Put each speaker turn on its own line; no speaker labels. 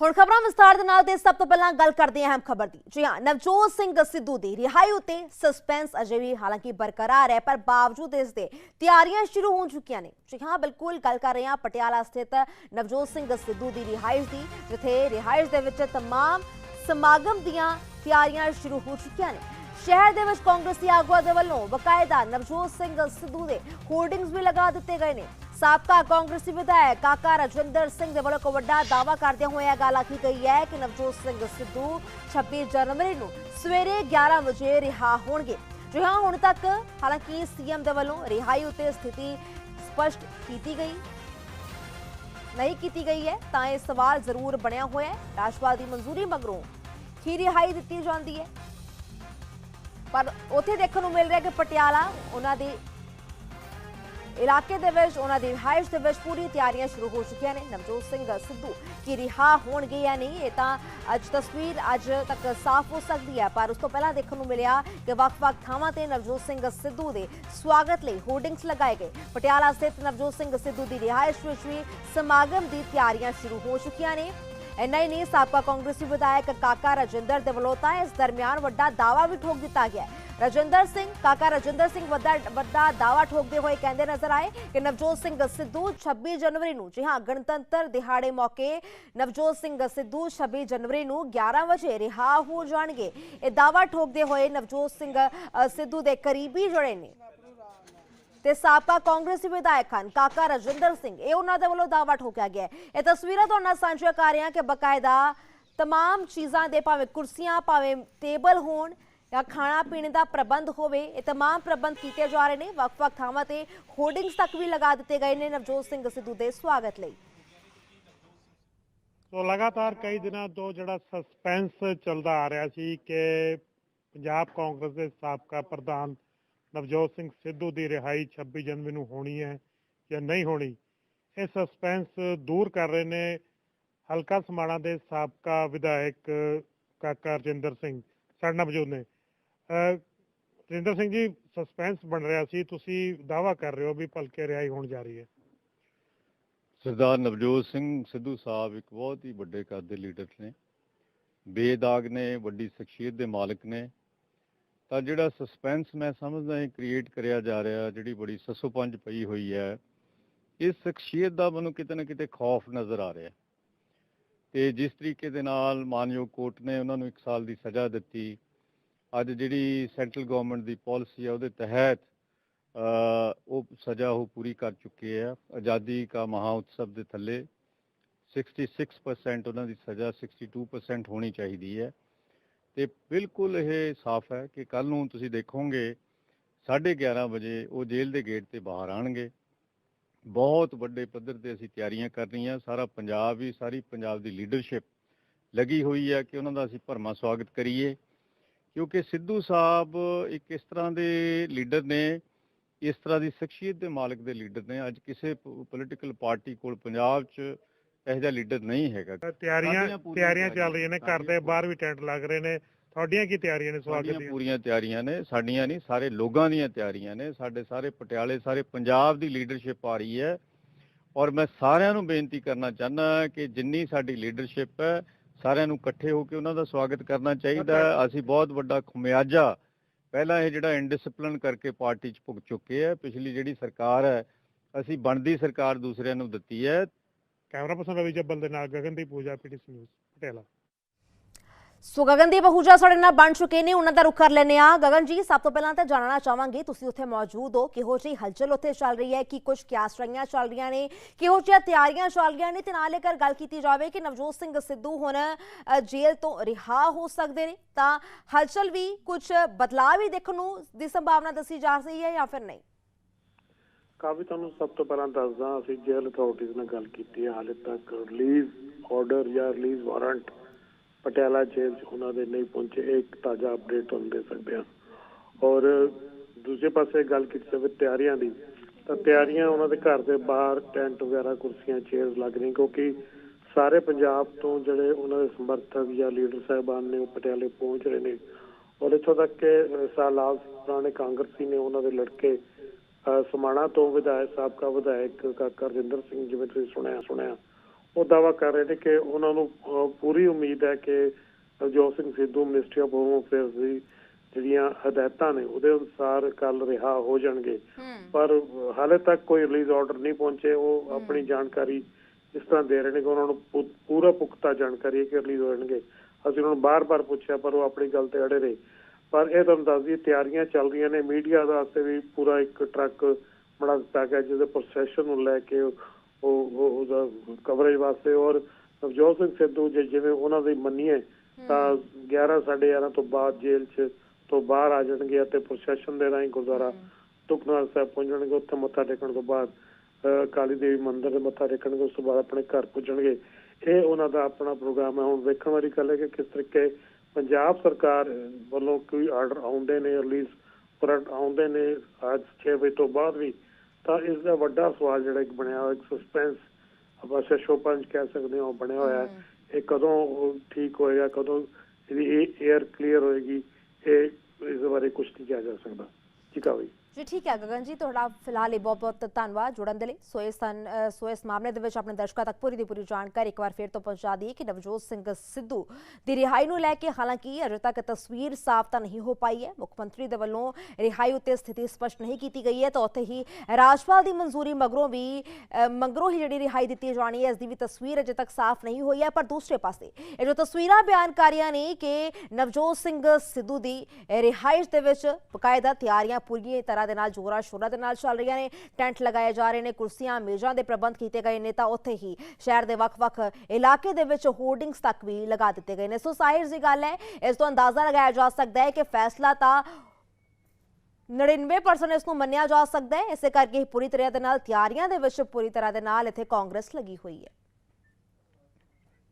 ਹੁਣ ਖਬਰਾਂ ਵਿਸਤਾਰ ਦੇ ਨਾਲ ਤੇ ਸਭ ਤੋਂ ਪਹਿਲਾਂ ਗੱਲ ਕਰਦੇ ਹਾਂ ਅਹਿਮ ਖਬਰ ਦੀ ਜੀ ਹਾਂ ਨਵਜੋਤ ਸਿੰਘ ਸਿੱਧੂ ਦੀ ਰਿਹਾਈ ਉਤੇ ਸਸਪੈਂਸ ਅਜੇ ਵੀ ਹਾਲਾਂਕਿ ਬਰਕਰਾਰ ਹੈ ਪਰ ਬਾਵਜੂਦ ਇਸ ਦੇ ਤਿਆਰੀਆਂ ਸ਼ੁਰੂ ਹੋ ਚੁੱਕੀਆਂ ਨੇ ਜੀ ਹਾਂ ਬਿਲਕੁਲ ਗੱਲ ਕਰ ਰਹੇ ਹਾਂ ਪਟਿਆਲਾ ਸਥਿਤ ਨਵਜੋਤ ਸਿੰਘ ਸਿੱਧੂ ਦੀ ਰਿਹਾਇਸ਼ ਦੀ ਜਿੱਥੇ ਰਿਹਾਇਸ਼ ਦੇ ਵਿੱਚ तमाम ਸਮਾਗਮ ਦੀਆਂ ਤਿਆਰੀਆਂ ਸ਼ੁਰੂ ਹੋ ਚੁੱਕੀਆਂ ਨੇ ਸ਼ਹਿਰ ਦੇ ਵਿੱਚ ਕਾਂਗਰਸੀ ਆਗੂਆਂ ਦੇ ਵੱਲੋਂ ਬਕਾਇਦਾ ਨਵਜੋਤ ਸਿੰਘ ਸਿੱਧੂ ਦੇ ਹੋਰਡਿੰਗਸ ਵੀ ਲਗਾ ਦਿੱਤੇ ਗਏ ਨੇ ਸਾਬਕਾ ਕਾਂਗਰਸੀ ਵਿਧਾਇਕ ਕਾਕਾ ਰਜਿੰਦਰ ਸਿੰਘ ਦੇ ਵੱਲੋਂ ਇੱਕ ਵੱਡਾ ਦਾਅਵਾ ਕਰਦਿਆਂ ਹੋਇਆ ਗੱਲ ਆਖੀ ਗਈ ਹੈ ਕਿ ਨਵਜੋਤ ਸਿੰਘ ਸਿੱਧੂ 26 ਜਨਵਰੀ ਨੂੰ ਸਵੇਰੇ 11 ਵਜੇ ਰਿਹਾ ਹੋਣਗੇ। ਜੀ ਹਾਂ, ਹੁਣ ਤੱਕ ਹਾਲਾਂਕਿ ਸੀਐਮ ਦੇ ਵੱਲੋਂ ਰਿਹਾਈ ਉਤੇ ਸਥਿਤੀ ਸਪਸ਼ਟ ਕੀਤੀ ਗਈ। ਨਹੀਂ ਕੀਤੀ ਗਈ ਹੈ, ਤਾਂ ਇਹ ਸਵਾਲ ਜ਼ਰੂਰ ਬਣਿਆ ਹੋਇਆ ਹੈ। ਰਾਜਪਾਲ ਦੀ ਮਨਜ਼ੂਰੀ ਮਗਰੋਂ ਕੀ ਰਿਹਾਈ ਦਿੱਤੀ ਜਾਂਦੀ ਹੈ। ਪਰ ਉੱਥੇ ਦੇਖਣ ਨੂੰ ਮਿਲ ਰਿਹਾ ਕਿ ਪਟਿਆਲਾ, ਉਹਨਾਂ ਦੇ ਇਲਾਕੇ ਦੇ ਵਿੱਚ ਉਹਨਾਂ ਦੀ ਰਿਹਾਇਸ਼ ਦੇ ਵਿੱਚ ਪੂਰੀ ਤਿਆਰੀਆਂ ਸ਼ੁਰੂ ਹੋ ਚੁੱਕੀਆਂ ਨੇ। ਨਵਜੋਤ ਸਿੰਘ ਸਿੱਧੂ ਕੀ ਰਿਹਾ ਹੋਣਗੇ ਜਾਂ ਨਹੀਂ, ਇਹ ਤਾਂ ਅੱਜ ਤਸਵੀਰ ਅੱਜ ਤੱਕ ਸਾਫ਼ ਹੋ ਸਕਦੀ ਹੈ, ਪਰ ਉਸ ਤੋਂ ਪਹਿਲਾਂ ਦੇਖਣ ਨੂੰ ਮਿਲਿਆ ਕਿ ਵੱਖ-ਵੱਖ ਥਾਵਾਂ ਤੇ ਨਵਜੋਤ ਸਿੰਘ ਸਿੱਧੂ ਦੇ ਸਵਾਗਤ ਲਈ ਹੋਰਡਿੰਗਸ ਲਗਾਏ ਗਏ। ਪਟਿਆਲਾ ਸਥਿਤ ਨਵਜੋਤ ਸਿੰਘ ਸਿੱਧੂ ਦੀ ਰਿਹਾਇਸ਼ ਵਿੱਚ ਵੀ ਸਮਾਗਮ ਦੀ ਤਿਆਰੀਆਂ ਸ਼ੁਰੂ ਹੋ ਚੁੱਕੀਆਂ ਨੇ। ਇੰਨਾ ਹੀ ਨਹੀਂ, ਸਾਬਕਾ ਕਾਂਗਰਸੀ ਵਿਧਾਇਕ ਕਾਕਾ ਰਜਿੰਦਰ ਦੇ ਵੱਲੋਂ ਤਾਂ ਇਸ ਦਰਮਿਆਨ ਵੱਡਾ ਦਾਅਵਾ ਵੀ ਠੋਕ ਦਿੱਤਾ ਗਿਆ ਰਜਿੰਦਰ ਸਿੰਘ ਕਾਕਾ ਰਜਿੰਦਰ ਸਿੰਘ ਵੱਡਾ ਵੱਡਾ ਦਾਅਵਾ ਠੋਕਦੇ ਹੋਏ ਕਹਿੰਦੇ ਨਜ਼ਰ ਆਏ ਕਿ ਨਵਜੋਤ ਸਿੰਘ ਸਿੱਧੂ 26 ਜਨਵਰੀ ਨੂੰ ਜੀ ਹਾਂ ਗਣਤੰਤਰ ਦਿਹਾੜੇ ਮੌਕੇ ਨਵਜੋਤ ਸਿੰਘ ਸਿੱਧੂ 26 ਜਨਵਰੀ ਨੂੰ 11 ਵਜੇ ਰਿਹਾ ਹੋ ਜਾਣਗੇ ਇਹ ਦਾਅਵਾ ਠੋਕਦੇ ਹੋਏ ਨਵਜੋਤ ਸਿੰਘ ਅ, ਸਿੱਧੂ ਦੇ ਕਰੀਬੀ ਜਿਹੜੇ ਨੇ ਤੇ ਸਾਬਕਾ ਕਾਂਗਰਸੀ ਵਿਧਾਇਕ ਹਨ ਕਾਕਾ ਰਜਿੰਦਰ ਸਿੰਘ ਇਹ ਉਹਨਾਂ ਦੇ ਵੱਲੋਂ ਦਾਅਵਾ ਠੋਕਿਆ ਗਿਆ ਹੈ ਇਹ ਤਸਵੀਰਾਂ ਤੁਹਾਡੇ ਨਾਲ ਸਾਂਝੀਆਂ ਕਰ ਰਹੇ ਹਾਂ ਕਿ ਬਕਾਇਦਾ तमाम ਚੀਜ਼ਾਂ ਦੇ ਭਾਵੇਂ ਕੁਰਸੀਆਂ ਭਾਵੇਂ ਟੇਬਲ ਹੋਣ ਜਾਂ ਖਾਣਾ ਪੀਣੇ ਦਾ ਪ੍ਰਬੰਧ ਹੋਵੇ ਇਹ तमाम ਪ੍ਰਬੰਧ ਕੀਤੇ ਜਾ ਰਹੇ ਨੇ ਵੱਖ-ਵੱਖ ਥਾਵਾਂ ਤੇ ਹੋਰਡਿੰਗਸ ਤੱਕ ਵੀ ਲਗਾ ਦਿੱਤੇ ਗਏ ਨੇ ਨਵਜੋਤ ਸਿੰਘ ਸਿੱਧੂ ਦੇ ਸਵਾਗਤ ਲਈ
ਸੋ ਲਗਾਤਾਰ ਕਈ ਦਿਨਾਂ ਤੋਂ ਜਿਹੜਾ ਸਸਪੈਂਸ ਚੱਲਦਾ ਆ ਰਿਹਾ ਸੀ ਕਿ ਪੰਜਾਬ ਕਾਂਗਰਸ ਦੇ ਸਾਬਕਾ ਪ੍ਰਧਾਨ ਨਵਜੋਤ ਸਿੰਘ ਸਿੱਧੂ ਦੀ ਰਿਹਾਈ 26 ਜਨਵਰੀ ਨੂੰ ਹੋਣੀ ਹੈ ਜਾਂ ਨਹੀਂ ਹੋਣੀ ਇਹ ਸਸਪੈਂਸ ਦੂਰ ਕਰ ਰਹੇ ਨੇ ਹਲਕਾ ਸਮਾਣਾ ਦੇ ਸਾਬਕਾ ਵਿਧਾਇਕ ਕਾਕਾ ਰਜਿੰਦਰ ਸਿੰਘ ਸਾਡੇ ਨਾਲ ਮੌਜੂਦ ਨੇ ਅਹ ਸਿੰਘ ਜੀ ਸਸਪੈਂਸ ਬਣ ਰਿਹਾ ਸੀ। ਤੁਸੀਂ ਦਾਵਾ ਕਰ ਰਹੇ ਹੋ ਵੀ ਭਲਕੇ ਰਿਹਾਈ ਹੋਣ ਜਾ ਰਹੀ ਹੈ।
ਸਰਦਾਰ ਨਵਜੋਤ ਸਿੰਘ ਸਿੱਧੂ ਸਾਹਿਬ ਇੱਕ ਬਹੁਤ ਹੀ ਵੱਡੇ ਕੱਦ ਦੇ ਲੀਡਰ ਨੇ। ਬੇਦਾਗ ਨੇ, ਵੱਡੀ ਸ਼ਖਸੀਅਤ ਦੇ ਮਾਲਕ ਨੇ। ਤਾਂ ਜਿਹੜਾ ਸਸਪੈਂਸ ਮੈਂ ਸਮਝਦਾ ਇਹ ਕ੍ਰੀਏਟ ਕਰਿਆ ਜਾ ਰਿਹਾ, ਜਿਹੜੀ ਬੜੀ ਸੱਸੋ ਪੰਜ ਪਈ ਹੋਈ ਹੈ ਇਸ ਸ਼ਖਸੀਅਤ ਦਾ ਮੈਨੂੰ ਕਿਤੇ ਨਾ ਕਿਤੇ ਖੌਫ ਨਜ਼ਰ ਆ ਰਿਹਾ। ਤੇ ਜਿਸ ਤਰੀਕੇ ਦੇ ਨਾਲ ਮਾਨਯੋਗ ਕੋਰਟ ਨੇ ਉਹਨਾਂ ਨੂੰ 1 ਸਾਲ ਦੀ ਸਜ਼ਾ ਦਿੱਤੀ ਅੱਜ ਜਿਹੜੀ ਸੈਂਟਰਲ ਗਵਰਨਮੈਂਟ ਦੀ ਪਾਲਿਸੀ ਹੈ ਉਹਦੇ ਤਹਿਤ ਉਹ ਸਜ਼ਾ ਉਹ ਪੂਰੀ ਕਰ ਚੁੱਕੇ ਹੈ ਆਜ਼ਾਦੀ ਕਾ ਮਹਾ ਉਤਸਵ ਦੇ ਥੱਲੇ 66% ਉਹਨਾਂ ਦੀ ਸਜ਼ਾ 62% ਹੋਣੀ ਚਾਹੀਦੀ ਹੈ। ਤੇ ਬਿਲਕੁਲ ਇਹ ਸਾਫ਼ ਹੈ ਕਿ ਕੱਲ ਨੂੰ ਤੁਸੀਂ ਦੇਖੋਗੇ 11:30 ਵਜੇ ਉਹ ਜੇਲ੍ਹ ਦੇ ਗੇਟ ਤੇ ਬਾਹਰ ਆਣਗੇ ਬਹੁਤ ਵੱਡੇ ਪੱਧਰ ਤੇ ਅਸੀਂ ਤਿਆਰੀਆਂ ਕਰ ਰਹੀਆਂ, ਸਾਰਾ ਪੰਜਾਬ ਵੀ, ਸਾਰੀ ਪੰਜਾਬ ਦੀ ਲੀਡਰਸ਼ਿਪ ਲੱਗੀ ਹੋਈ ਹੈ ਕਿ ਉਹਨਾਂ ਦਾ ਅਸੀਂ ਭਰਮਾ ਸਵਾਗਤ ਕਰੀਏ। ਕਿਉਂਕਿ ਸਿੱਧੂ ਸਾਹਿਬ ਇੱਕ ਇਸ ਤਰ੍ਹਾਂ ਦੇ ਲੀਡਰ ਨੇ ਇਸ ਤਰ੍ਹਾਂ ਦੀ ਸ਼ਖਸੀਅਤ ਦੇ ਮਾਲਕ ਦੇ ਲੀਡਰ ਨੇ। ਅੱਜ ਕਿਸੇ ਪੋਲੀਟੀਕਲ ਪਾਰਟੀ ਕੋਲ ਪੰਜਾਬ 'ਚ ਇਹੋ ਜਿਹਾ ਲੀਡਰ ਨਹੀਂ ਹੈਗਾ।
ਤਿਆਰੀਆਂ ਤਿਆਰੀਆਂ ਚੱਲ ਰਹੀਆਂ ਨੇ। ਘਰ ਦੇ ਬਾਹਰ ਵੀ ਟੈਂਟ ਲੱਗ ਰਹੇ ਨੇ। ਤੁਹਾਡੀਆਂ ਕੀ ਤਿਆਰੀਆਂ ਨੇ ਸਵਾਗਤ ਦੀਆਂ?
ਪੂਰੀਆਂ ਤਿਆਰੀਆਂ ਨੇ ਸਾਡੀਆਂ ਨਹੀਂ ਸਾਰੇ ਲੋਕਾਂ ਦੀਆਂ ਤਿਆਰੀਆਂ ਨੇ। ਸਾਡੇ ਸਾਰੇ ਪਟਿਆਲੇ ਸਾਰੇ ਪੰਜਾਬ ਦੀ ਲੀਡਰਸ਼ਿਪ ਆ ਰਹੀ ਹੈ। ਔਰ ਮੈਂ ਸਾਰਿਆਂ ਨੂੰ ਬੇਨਤੀ ਕਰਨਾ ਚਾਹੁੰਦਾ ਕਿ ਜਿੰਨੀ ਸਾਡੀ ਲੀਡਰਸ਼ਿਪ ਹੈ ਸਾਰਿਆਂ ਨੂੰ ਇਕੱਠੇ ਹੋ ਕੇ ਉਹਨਾਂ ਦਾ ਸਵਾਗਤ ਕਰਨਾ ਚਾਹੀਦਾ ਹੈ। ਅਸੀਂ ਬਹੁਤ ਵੱਡਾ ਖਮਿਆਜਾ। ਪਹਿਲਾਂ ਇਹ ਜਿਹੜਾ ਇਨਡਿਸਪਲਿਨ ਕਰਕੇ ਪਾਰਟੀ 'ਚ ਭੁਗਤ ਚੁੱਕੇ ਹੈ ਪਿਛਲੀ ਜਿਹੜੀ ਸਰਕਾਰ ਹੈ ਅਸੀਂ ਬਣਦੀ ਸਰਕਾਰ ਦੂਸਰਿਆਂ ਨੂੰ ਦਿੱਤੀ ਹੈ।
ਕੈਮਰਾ ਪਰਸਨ ਰਵੀ ਜੱਬਲ ਦੇ ਨਾਲ Gagandeep Pooja PTC news Patiala.
So Gagandeep Ahuja ਸਾਡੇ ਨਾਲ ਬਣ ਚੁੱਕੇ ਨੇ, ਉਹਨਾਂ ਦਾ ਰੁਖ ਕਰ ਲੈਨੇ ਆ ਗਗਨ ਜੀ, ਸਭ ਤੋਂ ਪਹਿਲਾਂ ਤਾਂ ਜਾਣਨਾ ਚਾਹਾਂਗੇ, ਤੁਸੀਂ ਉੱਥੇ ਮੌਜੂਦ ਹੋ। ਕਿਹੋ ਜਿਹੀ ਹਲਚਲ ਉੱਥੇ ਚੱਲ ਰਹੀ ਹੈ? ਕੀ ਕੁਝ ਕਿਆਸ ਰਹੀਆਂ ਚੱਲ ਰਹੀਆਂ ਨੇ? ਕਿਹੋ ਜਿਹੀਆਂ ਤਿਆਰੀਆਂ ਚੱਲ ਰਹੀਆਂ ਨੇ? ਤੇ ਨਾਲੇ ਕਰ ਗੱਲ ਕੀਤੀ ਜਾਵੇ ਕਿ ਨਵਜੋਤ ਸਿੰਘ ਸਿੱਧੂ ਹੁਣ ਜੇਲ੍ਹ ਤੋਂ ਰਿਹਾ ਹੋ ਸਕਦੇ ਨੇ। ਤਾਂ ਹਲਚਲ ਵੀ ਕੁਝ ਬਦਲਾਅ ਵੀ ਦੇਖਣ ਨੂੰ ਦੀ ਸੰਭਾਵਨਾ ਦੱਸੀ ਜਾ ਰਹੀ ਹੈ ਜਾਂ ਫਿਰ ਨਹੀਂ?
ਕਾਫੀ ਤੁਹਾਨੂੰ ਸਭ ਤੋਂ ਪਹਿਲਾਂ ਦੱਸਦਾ, ਅਸੀਂ ਜੇਲ੍ਹ ਅਥਾਰਟੀਜ਼ ਨਾਲ ਗੱਲ ਕੀਤੀ ਹੈ। ਹਾਲੇ ਤੱਕ ਰਿਲੀਜ਼ ਆਰਡਰ ਜਾਂ ਰਿਲੀਜ਼ ਵਾਰੰਟ ਪਟਿਆਲਾ ਜੇਲ੍ਹ 'ਚ ਉਹਨਾਂ ਦੇ ਨਹੀਂ ਪਹੁੰਚੇ ਇਹ ਇੱਕ ਤਾਜ਼ਾ ਅਪਡੇਟ ਤੁਹਾਨੂੰ ਦੇ ਸਕਦੇ ਹਾਂ। ਔਰ ਦੂਜੇ ਪਾਸੇ ਗੱਲ ਕੀਤੀ ਜਾਵੇ ਤਿਆਰੀਆਂ ਦੀ ਤਾਂ ਤਿਆਰੀਆਂ ਉਹਨਾਂ ਦੇ ਘਰ ਦੇ ਬਾਹਰ ਟੈਂਟ ਵਗੈਰਾ ਕੁਰਸੀਆਂ ਚੇਅਰਸ ਲੱਗ ਰਹੀਆਂ ਕਿਉਂਕਿ ਸਾਰੇ ਪੰਜਾਬ ਤੋਂ ਜਿਹੜੇ ਉਹਨਾਂ ਦੇ ਸਮਰਥਕ ਜਾਂ ਲੀਡਰ ਸਾਹਿਬਾਨ ਨੇ ਉਹ ਪਟਿਆਲੇ ਪਹੁੰਚ ਰਹੇ ਨੇ। ਔਰ ਇੱਥੋਂ ਤੱਕ ਕਿ ਅ, ਪੁਰਾਣੇ ਕਾਂਗਰਸੀ ਨੇ ਉਹਨਾਂ ਦੇ ਲੜਕੇ ਸਮਾਣਾ ਤੋਂ ਵਿਧਾਇਕ ਸਾਬਕਾ ਵਿਧਾਇਕ ਕਾਕਾ ਰਜਿੰਦਰ ਸਿੰਘ ਜਿਵੇਂ ਤੁਸੀਂ ਸੁਣਿਆ ਸੁਣਿਆ। ਉਹ ਦਾਵਾ ਕਰ ਰਹੇ ਨੇ ਕਿ ਉਹਨਾਂ ਨੂੰ ਪੂਰੀ ਉਮੀਦ ਹੈ ਕਿ Navjot Singh Sidhu ministry of home affairs ਦੀ ਜਿਹੜੀਆਂ ਹਦਾਇਤਾਂ ਨੇ ਉਹਦੇ ਅਨੁਸਾਰ ਕੱਲ ਰਿਹਾ ਹੋ ਜਾਣਗੇ। ਪਰ ਹਾਲੇ ਤੱਕ ਕੋਈ ਰਿਲੀਜ਼ ਆਰਡਰ ਨਹੀਂ ਪਹੁੰਚੇ ਉਹ ਆਪਣੀ ਜਾਣਕਾਰੀ ਇਸ ਤਰ੍ਹਾਂ ਦੇ ਰਹੇ ਨੇ ਕਿ ਉਹਨਾਂ ਨੂੰ ਪੂਰਾ ਪੁਖਤਾ ਜਾਣਕਾਰੀ ਹੈ ਕਿ ਰਿਲੀਜ਼ ਹੋ ਜਾਣਗੇ। ਅਸੀਂ ਉਹਨਾਂ ਨੂੰ ਬਾਰ-ਬਾਰ ਪੁੱਛਿਆ ਪਰ ਉਹ ਆਪਣੀ ਗੱਲ ਤੇ ਅੜੇ ਰਹੇ। ਪਰ ਇਹ ਤੁਹਾਨੂੰ ਦੱਸ ਦਈਏ ਤਿਆਰੀਆਂ ਚੱਲ ਰਹੀਆਂ ਨੇ। ਮੀਡੀਆ ਦਾ ਵਾਸਤੇ ਵੀ ਪੂਰਾ ਇੱਕ ਟਰੱਕ ਬਣਾ ਦਿੱਤਾ ਗਿਆ ਜਿਹਦੇ ਪ੍ਰੋਸੈਸ਼ਨ ਨੂੰ ਲੈ ਕੇ ਉਹ ਉਹ- ਉਹਦਾ ਕਵਰੇਜ ਵਾਸਤੇ ਔਰ ਨਵਜੋਤ ਸਿੰਘ ਸਿੱਧੂ ਜੇ ਜਿਵੇਂ ਉਹਨਾਂ ਦੀ ਮੰਨੀਏ ਤਾਂ 11 11:30 ਤੋਂ ਬਾਅਦ ਜੇਲ੍ਹ 'ਚ ਤੋਂ ਬਾਹਰ ਆ ਜਾਣਗੇ ਅਤੇ ਪ੍ਰੋਸੈਸ਼ਨ ਦੇ ਰਾਹੀਂ ਗੁਰਦੁਆਰਾ ਤੁਕਨਾਰ ਸਾਹਿਬ ਪਹੁੰਚਣਗੇ ਉੱਥੇ ਮੱਥਾ ਟੇਕਣ ਤੋਂ ਬਾਅਦ ਕਾਲੀ ਦੇਵੀ ਮੰਦਿਰ ਦੇ ਮੱਥਾ ਟੇਕਣਗੇ ਉਸ ਤੋਂ ਬਾਅਦ ਆਪਣੇ ਘਰ ਪੁੱਜਣਗੇ। ਇਹ ਉਹਨਾਂ ਦਾ ਆਪਣਾ ਪ੍ਰੋਗਰਾਮ ਹੈ। ਹੁਣ ਵੇਖਣ ਵਾਲੀ ਗੱਲ ਹੈ ਕਿ ਕਿਸ ਤਰੀਕੇ ਪੰਜਾਬ ਸਰਕਾਰ ਵੱਲੋਂ ਕੋਈ ਆਰਡਰ ਆਉਂਦੇ ਨੇ ਰਿਲੀਜ਼ ਵਾਰੰਟ ਆਉਂਦੇ ਨੇ। ਅੱਜ 6 ਵਜੇ ਤੋਂ ਬਾਅਦ ਵੀ ਤਾਂ ਇਸ ਦਾ ਵੱਡਾ ਸਵਾਲ ਜਿਹੜਾ ਇੱਕ ਬਣਿਆ ਹੋਇਆ ਇੱਕ ਸਸਪੈਂਸ ਆਪਾਂ ਸ਼ਸ਼ੋਪੰਜ ਕਹਿ ਸਕਦੇ ਹਾਂ ਬਣਿਆ ਹੋਇਆ ਹੈ। ਇਹ ਕਦੋਂ ਠੀਕ ਹੋਏਗਾ ਕਦੋਂ ਇਹਦੀ 에ਅਰ ਕਲੀਅਰ ਹੋਏਗੀ ਇਹ ਇਸ ਬਾਰੇ ਕੁਝ ਨਹੀਂ ਕਿਹਾ ਜਾ ਸਕਦਾ। ਠੀਕ ਆ ਬਈ?
ਜੀ ਠੀਕ ਹੈ ਗਗਨ ਜੀ ਤੁਹਾਡਾ ਫਿਲਹਾਲ ਇਹ ਬਹੁਤ ਬਹੁਤ ਧੰਨਵਾਦ ਜੁੜਨ ਦੇ ਲਈ ਸੋ ਇਸ ਸਨ ਸੋ ਇਸ ਮਾਮਲੇ ਦੇ ਵਿੱਚ ਆਪਣੇ ਦਰਸ਼ਕਾਂ ਤੱਕ ਪੂਰੀ ਦੀ ਪੂਰੀ ਜਾਣਕਾਰੀ ਇੱਕ ਵਾਰ ਫਿਰ ਤੋਂ ਪਹੁੰਚਾ ਦਈਏ ਕਿ ਨਵਜੋਤ ਸਿੰਘ ਸਿੱਧੂ ਦੀ ਰਿਹਾਈ ਨੂੰ ਲੈ ਕੇ ਹਾਲਾਂਕਿ ਅਜੇ ਤੱਕ ਤਸਵੀਰ ਸਾਫ਼ ਤਾਂ ਨਹੀਂ ਹੋ ਪਾਈ ਹੈ ਮੁੱਖ ਮੰਤਰੀ ਦੇ ਵੱਲੋਂ ਰਿਹਾਈ ਉੱਤੇ ਸਥਿਤੀ ਸਪਸ਼ਟ ਨਹੀਂ ਕੀਤੀ ਗਈ ਹੈ ਤਾਂ ਉੱਥੇ ਹੀ ਰਾਜਪਾਲ ਦੀ ਮਨਜ਼ੂਰੀ ਮਗਰੋਂ ਵੀ ਅ, ਮਗਰੋਂ ਹੀ ਜਿਹੜੀ ਰਿਹਾਈ ਦਿੱਤੀ ਜਾਣੀ ਹੈ ਇਸ ਦੀ ਵੀ ਤਸਵੀਰ ਅਜੇ ਤੱਕ ਸਾਫ਼ ਨਹੀਂ ਹੋਈ ਹੈ ਪਰ ਦੂਸਰੇ ਪਾਸੇ ਇਹ ਜੋ ਤਸਵੀਰਾਂ ਬਿਆਨ ਕਰ ਨੇ ਕਿ ਨਵਜੋਤ ਸਿੰਘ ਸਿੱਧੂ ਦੀ ਰਿਹਾਇਸ਼ ਦੇ ਵਿੱਚ ਬਕਾਇਦਾ ਤਿਆਰੀਆਂ ਪੂਰੀਆਂ ਤਰ੍ਹਾਂ ਦੇ ਨਾਲ ਜੋਰਾ ਸ਼ੋਰਾ ਦੇ ਨਾਲ ਚੱਲ ਰਹੀਆਂ ਨੇ। ਟੈਂਟ ਲਗਾਏ ਜਾ ਰਹੇ ਨੇ, ਕੁਰਸੀਆਂ, ਮੇਜ਼ਾਂ ਦੇ ਪ੍ਰਬੰਧ ਕੀਤੇ ਗਏ ਨੇ ਤਾਂ ਉੱਥੇ ਹੀ ਸ਼ਹਿਰ ਦੇ ਵੱਖ-ਵੱਖ ਇਲਾਕੇ ਦੇ ਵਿੱਚ ਹੋਰਡਿੰਗਸ ਤੱਕ ਵੀ ਲਗਾ ਦਿੱਤੇ ਗਏ ਨੇ। ਸੋ ਜ਼ਾਹਿਰ ਜੀ ਗੱਲ ਹੈ, ਇਸ ਤੋਂ ਅੰਦਾਜ਼ਾ ਲਗਾਇਆ ਜਾ ਸਕਦਾ ਹੈ ਕਿ ਫੈਸਲਾ ਤਾਂ 99% ਇਸ ਨੂੰ ਮੰਨਿਆ ਜਾ ਸਕਦਾ ਹੈ। ਇਸੇ ਕਰਕੇ ਹੀ ਪੂਰੀ ਤਰ੍ਹਾਂ ਦੇ ਨਾਲ, ਤਿਆਰੀਆਂ ਦੇ ਵਿੱਚ ਪੂਰੀ ਤਰ੍ਹਾਂ ਦੇ ਨਾਲ ਇੱਥੇ ਕਾਂਗਰਸ ਲੱਗੀ ਹੋਈ ਹੈ।